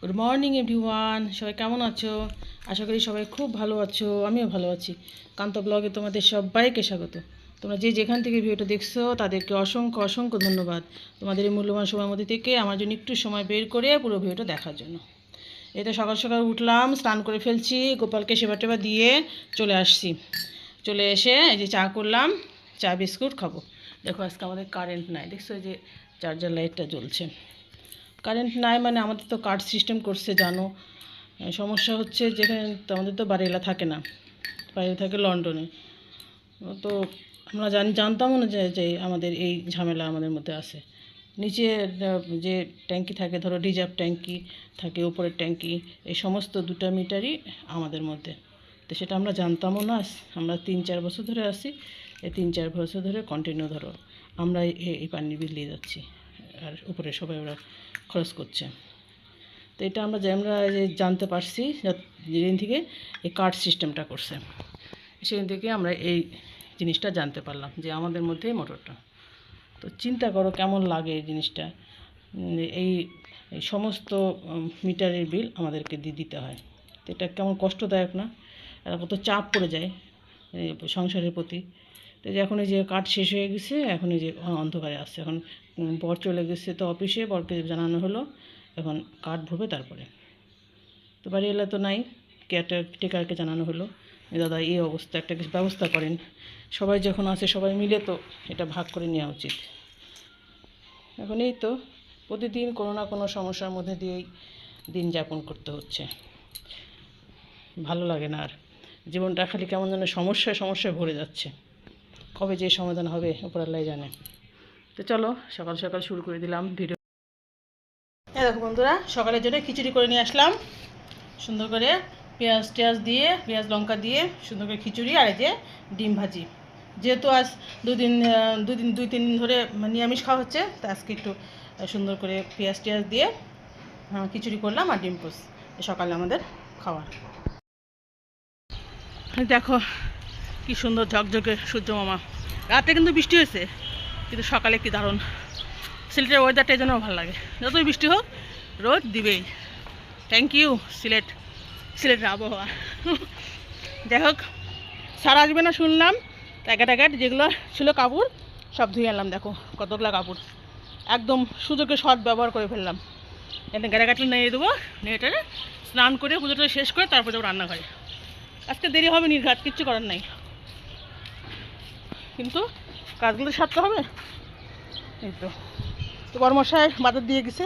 Good morning everyone সবাই কেমন আছো? আশা করি সবাই খুব ভালো আছো। আমিও ভালো আছি। কান্ত ব্লগে তোমাদের সবাইকে স্বাগত। তোমরা যে যেখান থেকে ভিডিওটা দেখছ, তাদেরকে অসংখ্য অসংখ্য ধন্যবাদ। তোমাদের এই মূল্যবান সময়ের মধ্যে থেকে আমার জন্য একটু সময় বের করে পুরো ভিডিওটা দেখার জন্য। তো সকাল সকাল উঠলাম, স্নান করে ফেলছি, গোপালকে সেবা টেবা দিয়ে চলে আসছি। চলে এসে এই যে চা করলাম, চা বিস্কুট খাব। দেখো আজকে আমাদের কারেন্ট নাই। দেখছ যে চার্জার লাইটটা জ্বলছে। কারেন্ট নাই মানে আমাদের তো কার্ড সিস্টেম করছে, জানো। সমস্যা হচ্ছে যেখানে আমাদের তো বাড়িওয়ালা থাকে না বাইরে থাকে লন্ডনে। তো আমরা জানি জানতামও না যে আমাদের এই ঝামেলা আমাদের মধ্যে আছে। নিচে যে ট্যাঙ্কি থাকে, ধরো রিজার্ভ ট্যাঙ্কি থাকে, উপরের ট্যাঙ্কি, এই সমস্ত দুটা মিটারই আমাদের মধ্যে। তো সেটা আমরা জানতামও না, আমরা তিন চার বছর ধরে আসি এই তিন চার বছর ধরে কন্টিনিউ ধরো, আমরা এই- পানির বিল দিয়ে যাচ্ছি। আর উপরে সবাই ওরা খরচ করছে। তো এটা আমরা যে আমরা জানতে পারছি যেদিন থেকে এই কার্ড সিস্টেমটা করছে, সেদিন থেকে আমরা এই জিনিসটা জানতে পারলাম যে আমাদের মধ্যেই মোটরটা। তো চিন্তা করো কেমন লাগে এই জিনিসটা। এই এই সমস্ত মিটারের বিল আমাদেরকে দিয়ে দিতে হয়। তো এটা কেমন কষ্টদায়ক না? আর কত চাপ পড়ে যায় সংসারের প্রতি। তো এখন এই যে কাঠ শেষ হয়ে গেছে, এখন যে অন্ধকারে আসছে। এখন বর চলে গেছে তো অফিসে, বরকে জানানো হলো। এখন কাঠ ভরবে তারপরে। তো বাড়ি এলে তো নাই কেয়ারটা টেকারকে জানানো হলো। দাদা, এই অবস্থা, একটা কিছু ব্যবস্থা করেন। সবাই যখন আসে সবাই মিলে তো এটা ভাগ করে নেওয়া উচিত। এখন এই তো, প্রতিদিন কোনো না কোনো সমস্যার মধ্যে দিয়েই দিন যাপন করতে হচ্ছে। ভালো লাগে না আর। জীবনটা খালি কেমন যেন সমস্যায় সমস্যায় ভরে যাচ্ছে। কবে যে সমাধান হবে উপরাল্লাই জানে। তো চলো, সকাল সকাল শুরু করে দিলাম ভিডিও। এই দেখো বন্ধুরা, সকালের জন্য খিচুড়ি করে নিয়ে আসলাম। সুন্দর করে পেঁয়াজ টেয়াজ দিয়ে, পেঁয়াজ লঙ্কা দিয়ে সুন্দর করে খিচুড়ি আর এই যে ডিম ভাজি। যেহেতু আজ দুদিন দুদিন, দুই, তিন দিন ধরে নিরামিষ খাওয়া হচ্ছে, তো আজকে একটু সুন্দর করে পেঁয়াজ টেয়াজ দিয়ে খিচুড়ি করলাম আর ডিম পোস সকালে আমাদের খাওয়ার। দেখো কি সুন্দর ঝকঝকে সূর্য মামা। রাতে কিন্তু বৃষ্টি হয়েছে, কিন্তু সকালে কি দারুণ। সিলেটের ওয়েদারটা এই জন্য ভালো লাগে। যতই বৃষ্টি হোক, রোদ দিবেই। থ্যাংক ইউ সিলেট, সিলেটের আবহাওয়া। যাই হোক সারা আসবে না শুনলাম। প্যাকেট ট্যাকেট যেগুলো ছিল কাপড়, সব ধুয়ে আনলাম, দেখো, কতগুলো কাপড়। একদম সুযোগে সৎ ব্যবহার করে ফেললাম। এখানে গেড়ে কাটলে নিয়ে দেবো, নিয়ে স্নান করে পুজোটা শেষ করে তারপরে যাব রান্নাঘরে। আজকে দেরি হবে নির্ঘাত, কিচ্ছু করার নাই। কিন্তু কাজগুলো সারতে হবে? এই তো। তো বর্মশাই বাজার দিয়ে গেছে।